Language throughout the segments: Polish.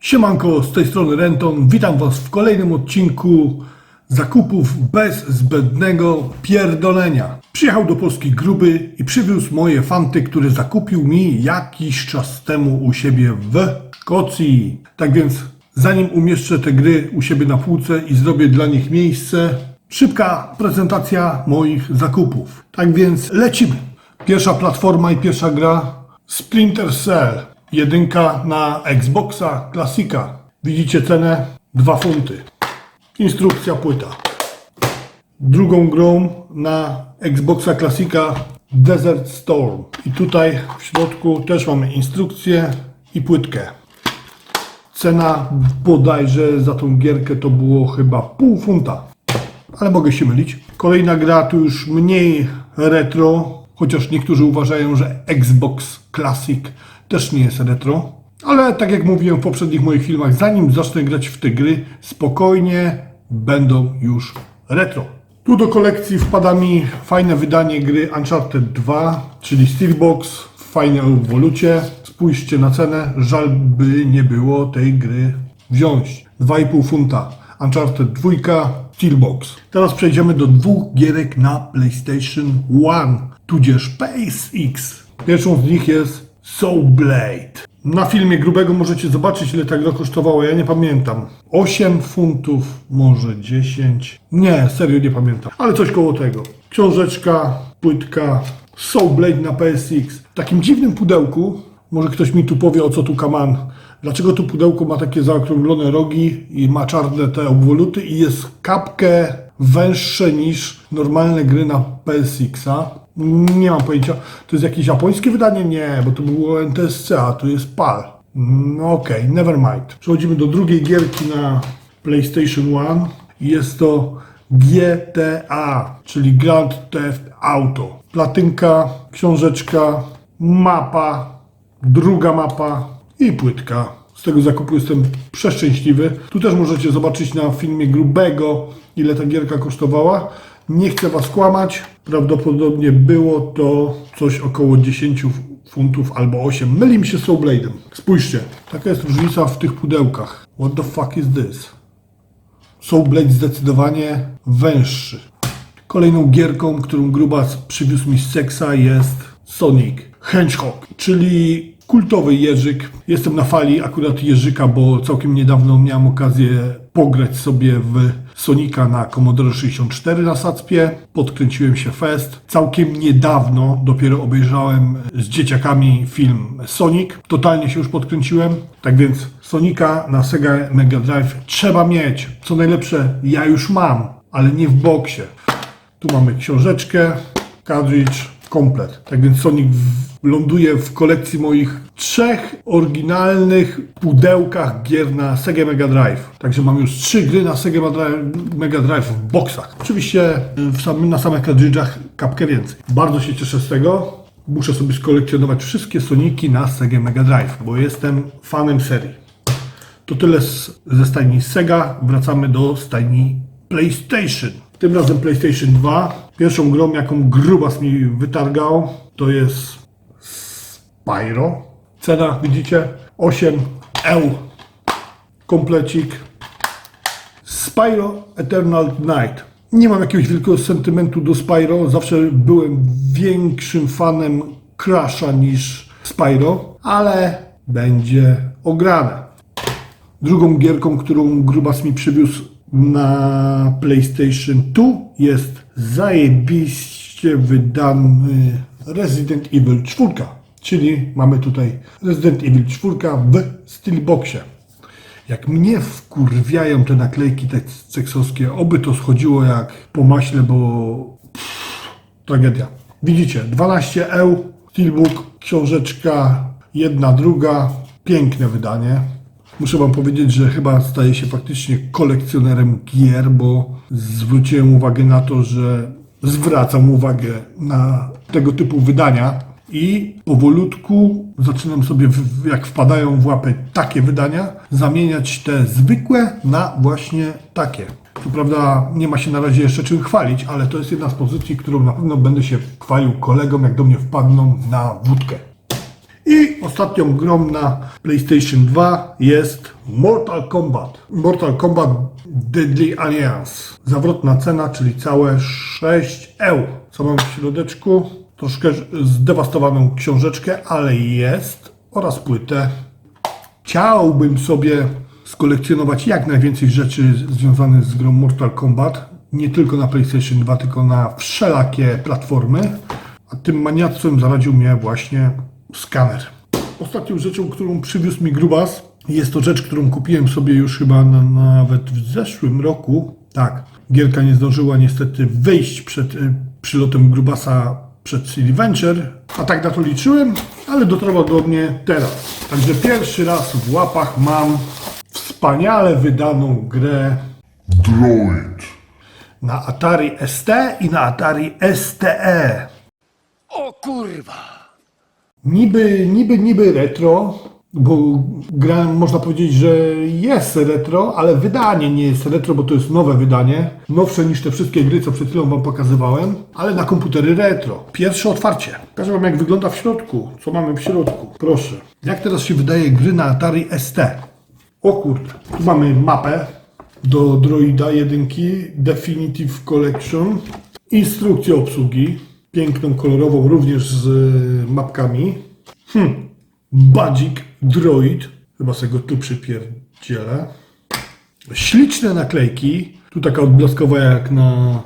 Siemanko, z tej strony Renton. Witam Was w kolejnym odcinku zakupów bez zbędnego pierdolenia. Przyjechał do Polski gruby i przywiózł moje fanty, które zakupił mi jakiś czas temu u siebie w Szkocji. Tak więc, zanim umieszczę te gry u siebie na półce i zrobię dla nich miejsce, szybka prezentacja moich zakupów. Tak więc lecimy. Pierwsza platforma i pierwsza gra Splinter Cell. Jedynka na Xboxa Classica. Widzicie cenę? 2 funty. Instrukcja płyta. Drugą grą na Xboxa Classica Desert Storm. I tutaj w środku też mamy instrukcję i płytkę. Cena bodajże za tą gierkę to było chyba pół funta. Ale mogę się mylić. Kolejna gra tu już mniej retro, chociaż niektórzy uważają, że Xbox Classic też nie jest retro. Ale tak jak mówiłem w poprzednich moich filmach, zanim zacznę grać w te gry, spokojnie będą już retro. Tu do kolekcji wpada mi fajne wydanie gry Uncharted 2, czyli Steelbox w fajnej wolucie. Spójrzcie na cenę, żal by nie było tej gry wziąć. 2,5 funta. Uncharted 2, Steelbox. Teraz przejdziemy do dwóch gierek na PlayStation 1, tudzież PSX. Pierwszą z nich jest Soul Blade. Na filmie grubego możecie zobaczyć, ile ta gra kosztowała. Ja nie pamiętam. 8 funtów, może 10. Nie, serio nie pamiętam. Ale coś koło tego. Książeczka, płytka, Soul Blade na PSX. W takim dziwnym pudełku. Może ktoś mi tu powie, o co tu kaman. Dlaczego to pudełko ma takie zaokrąglone rogi i ma czarne te obwoluty i jest kapkę węższe niż normalne gry na PSX-a? Nie mam pojęcia. To jest jakieś japońskie wydanie? Nie, bo to było NTSC, a tu jest PAL. No okej, never mind. Przechodzimy do drugiej gierki na PlayStation 1. Jest to GTA, czyli Grand Theft Auto. Platynka, książeczka, mapa, druga mapa i płytka. Z tego zakupu jestem przeszczęśliwy. Tu też możecie zobaczyć na filmie grubego, ile ta gierka kosztowała. Nie chcę Was kłamać. Prawdopodobnie było to coś około 10 funtów albo 8. Myli mi się z Soul Blade'em. Spójrzcie, taka jest różnica w tych pudełkach. What the fuck is this? Soul Blade zdecydowanie węższy. Kolejną gierką, którą Grubas przywiózł mi z seksa jest Sonic Hedgehog, czyli kultowy jeżyk. Jestem na fali akurat jeżyka, bo całkiem niedawno miałem okazję pograć sobie w Sonika na Commodore 64 na Sacpie. Podkręciłem się fest. Całkiem niedawno dopiero obejrzałem z dzieciakami film Sonic. Totalnie się już podkręciłem. Tak więc Sonika na Sega Mega Drive trzeba mieć. Co najlepsze, ja już mam, ale nie w boksie. Tu mamy książeczkę, cartridge, komplet. Tak więc Sonic w- ląduje w kolekcji moich trzech oryginalnych pudełkach gier na Sega Mega Drive. Także mam już trzy gry na Sega Mega Drive w boksach. Oczywiście y, w samym, na samych cartridge'ach kapkę więcej. Bardzo się cieszę z tego. Muszę sobie skolekcjonować wszystkie Soniki na Sega Mega Drive, bo jestem fanem serii. To tyle z, ze stajni Sega. Wracamy do stajni PlayStation. Tym razem PlayStation 2. Pierwszą grą, jaką grubas mi wytargał, to jest Spyro. Cena, widzicie? 8 EU. Komplecik. Spyro Eternal Night. Nie mam jakiegoś wielkiego sentymentu do Spyro. Zawsze byłem większym fanem Crasha niż Spyro, ale będzie ograne. Drugą gierką, którą Grubas mi przywiózł na PlayStation 2 jest zajebiście wydany Resident Evil 4. Czyli mamy tutaj Resident Evil 4 w Steelboxie. Jak mnie wkurwiają te naklejki te seksowskie, oby to schodziło jak po maśle, bo pff, tragedia. Widzicie, 12 EU, Steelbook, książeczka, jedna, druga, piękne wydanie. Muszę Wam powiedzieć, że chyba staję się faktycznie kolekcjonerem gier, bo zwróciłem uwagę na to, że zwracam uwagę na tego typu wydania i powolutku zaczynam sobie, jak wpadają w łapę takie wydania, zamieniać te zwykłe na właśnie takie. Co prawda nie ma się na razie jeszcze czym chwalić, ale to jest jedna z pozycji, którą na pewno będę się chwalił kolegom, jak do mnie wpadną na wódkę. I ostatnią grą na PlayStation 2 jest Mortal Kombat. Mortal Kombat Deadly Alliance. Zawrotna cena, czyli całe 6 euro. Co mam w środeczku? Troszkę zdewastowaną książeczkę, ale jest. Oraz płytę. Chciałbym sobie skolekcjonować jak najwięcej rzeczy związanych z grą Mortal Kombat. Nie tylko na PlayStation 2, tylko na wszelakie platformy. A tym maniactwem zaradził mnie właśnie skaner. Ostatnią rzeczą, którą przywiózł mi Grubas, jest to rzecz, którą kupiłem sobie już chyba na, nawet w zeszłym roku. Tak, gierka nie zdążyła niestety wyjść przed y, przylotem Grubasa przed CD Venture, a tak na to liczyłem, ale dotarła do mnie teraz. Także pierwszy raz w łapach mam wspaniale wydaną grę Droid. na Atari ST i na Atari STE. O kurwa! Niby, niby, niby retro, bo gra można powiedzieć, że jest retro, ale wydanie nie jest retro, bo to jest nowe wydanie. Nowsze niż te wszystkie gry, co przed chwilą Wam pokazywałem, ale na komputery retro. Pierwsze otwarcie. Pokażę Wam jak wygląda w środku. Co mamy w środku? Proszę. Jak teraz się wydaje gry na Atari ST? O kurde. Tu mamy mapę do Droida 1 Definitive Collection. Instrukcję obsługi. Piękną, kolorową, również z y, mapkami. Hm. Badzik Droid. Chyba sobie go tu przypierdzielę. Śliczne naklejki. Tu taka odblaskowa jak na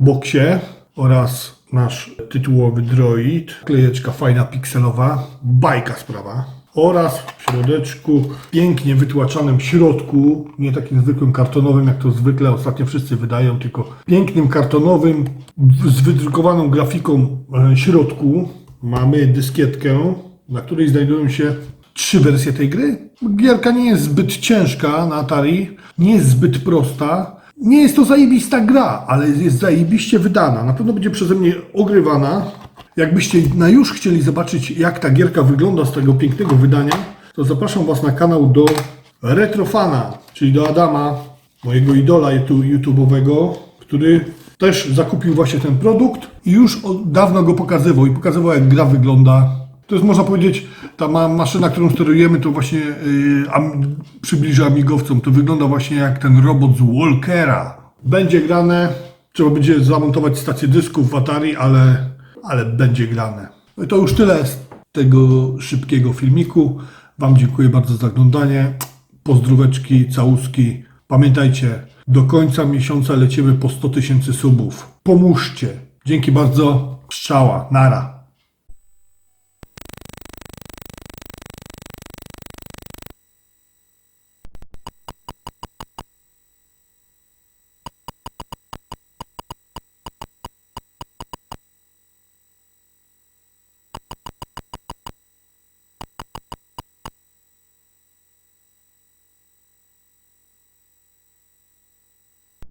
boksie. Oraz nasz tytułowy droid. Klejeczka fajna, pikselowa. Bajka sprawa. Oraz w środeczku, pięknie wytłaczanym środku, nie takim zwykłym kartonowym, jak to zwykle ostatnio wszyscy wydają, tylko pięknym kartonowym, z wydrukowaną grafiką e, środku, mamy dyskietkę, na której znajdują się trzy wersje tej gry. Gierka nie jest zbyt ciężka na Atari, nie jest zbyt prosta. Nie jest to zajebista gra, ale jest zajebiście wydana. Na pewno będzie przeze mnie ogrywana. Jakbyście na już chcieli zobaczyć, jak ta gierka wygląda z tego pięknego wydania, to zapraszam Was na kanał do Retrofana, czyli do Adama, mojego idola tu- YouTube'owego, który też zakupił właśnie ten produkt i już od dawno go pokazywał i pokazywał, jak gra wygląda. To jest, można powiedzieć, ta ma maszyna, którą sterujemy, to właśnie yy, am, przybliża amigowcom. To wygląda właśnie jak ten robot z Walkera. Będzie grane, trzeba będzie zamontować stację dysków w Atari, ale, ale będzie grane. No i to już tyle z tego szybkiego filmiku. Wam dziękuję bardzo za oglądanie. Pozdróweczki, całuski. Pamiętajcie, do końca miesiąca lecimy po 100 tysięcy subów. Pomóżcie. Dzięki bardzo. Strzała. Nara.